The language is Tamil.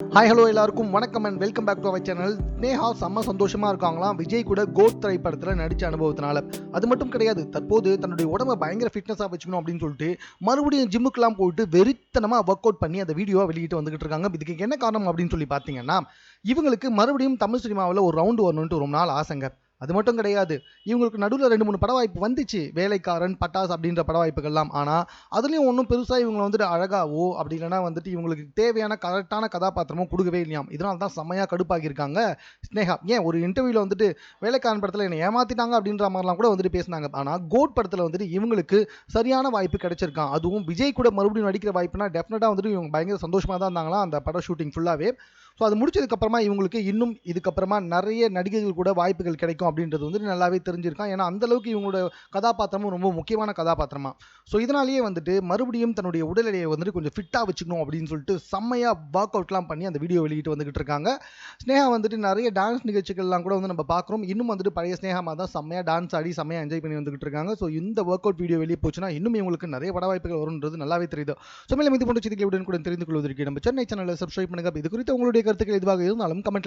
ஹாய் ஹலோ எல்லாருக்கும் வணக்கம் and welcome back to our channel Neha செம்ம சந்தோஷமா இருக்காங்களாம். விஜய் கூட கோட் திரைப்படத்தில் நடிச்ச அனுபவத்தினால. அது மட்டும் கிடையாது தற்போது தன்னுடைய உடம்ப பயங்கர ஃபிட்னஸாக வச்சுக்கணும் அப்படின்னு சொல்லிட்டு மறுபடியும் ஜிம்முக்கெல்லாம் போயிட்டு வெறித்தனமாக ஒர்க் அவுட் பண்ணி அந்த வீடியோவை வெளியிட்டு வந்துகிட்டு இருக்காங்க. இதுக்கு என்ன காரணம் அப்படின்னு சொல்லி பார்த்தீங்கன்னா இவங்களுக்கு மறுபடியும் தமிழ் சினிமாவில் ஒரு ரவுண்டு வரணுன்ட்டு ரொம்ப நாள் ஆசைங்க. அது மட்டும் கிடையாது. இவங்களுக்கு நடுவில் ரெண்டு மூணு பட வாய்ப்பு வந்துச்சு. வேலைக்காரன் பட்டாஸ் அப்படின்ற பட வாய்ப்புகள்லாம் ஆனால் அதுலேயும் ஒன்றும் பெருசாக இவங்களை வந்துட்டு அழகாவோ அப்படி இல்லைனா வந்துட்டு இவங்களுக்கு தேவையான கரெக்டான கதாபாத்திரமும் கொடுக்கவே இல்லையாம். இதனால தான் செம்மையாக கடுப்பாகியிருக்காங்க. ஸ்னேகா ஏன் ஒரு இன்டர்வியூவில் வந்துட்டு வேலைக்காரன் படத்தில் என்னை ஏமாத்திட்டாங்க அப்படின்ற மாதிரிலாம் கூட வந்துட்டு பேசினாங்க. ஆனால் கோட் படத்தில் வந்துட்டு இவங்களுக்கு சரியான வாய்ப்பு கிடைச்சிருக்கான் அதுவும் விஜய் கூட மறுபடியும் நடிக்கிற வாய்ப்புனா டெஃபினட்டாக வந்துட்டு இவங்க பயங்கர சந்தோஷமாக தான் இருந்தாங்களா அந்த பட ஷூட்டிங் ஃபுல்லாகவே ஸோ அது முடிச்சதுக்கப்புறமா இவங்களுக்கு இன்னும் இதுக்கப்புறமா நிறைய நடிகைகள் கூட வாய்ப்புகள் கிடைக்கும் அப்படின்றது வந்துட்டு நல்லாவே தெரிஞ்சிருக்கான் ஏன்னா அந்த அளவுக்கு இவங்களோட கதாபாத்திரமும் ரொம்ப முக்கியமான கதாபாத்திரமா. ஸோ இதனாலேயே வந்துட்டு மறுபடியும் தன்னுடைய உடல் எடையை வந்துட்டு கொஞ்சம் ஃபிட்டாக வச்சுக்கணும் அப்படின்னு சொல்லிட்டு செம்மையாக ஒர்க் அவுட்லாம் பண்ணி அந்த வீடியோ வெளியிட்டு வந்துகிட்டு இருக்காங்க. ஸ்னேகா வந்துட்டு நிறைய டான்ஸ் நிகழ்ச்சிகள்லாம் கூட வந்து நம்ம பார்க்குறோம் இன்னும் வந்துட்டு பழைய ஸ்னேகமாக தான் செம்மையாக டான்ஸ் ஆடி செம்மையாக என்ஜாய் பண்ணி வந்துகிட்டு இருக்காங்க. ஸோ இந்த ஒர்க் அவுட் வீடியோ வெளியே போச்சுன்னா இன்னும் இவங்களுக்கு நிறைய பட வாய்ப்புகள் வரும்ன்றது நல்லாவே தெரியுது. ஸோ மேலும் இது போன்ற செய்திகளை உடனுக்குடன் தெரிந்து கொள்வதற்கு நம்ம சென்னை சேனலை சப்ஸ்கிரைப் பண்ணுங்க. இது குறித்து உங்களுடைய கருத்துக்கள் எதுவாக இருந்தாலும் கமெண்ட்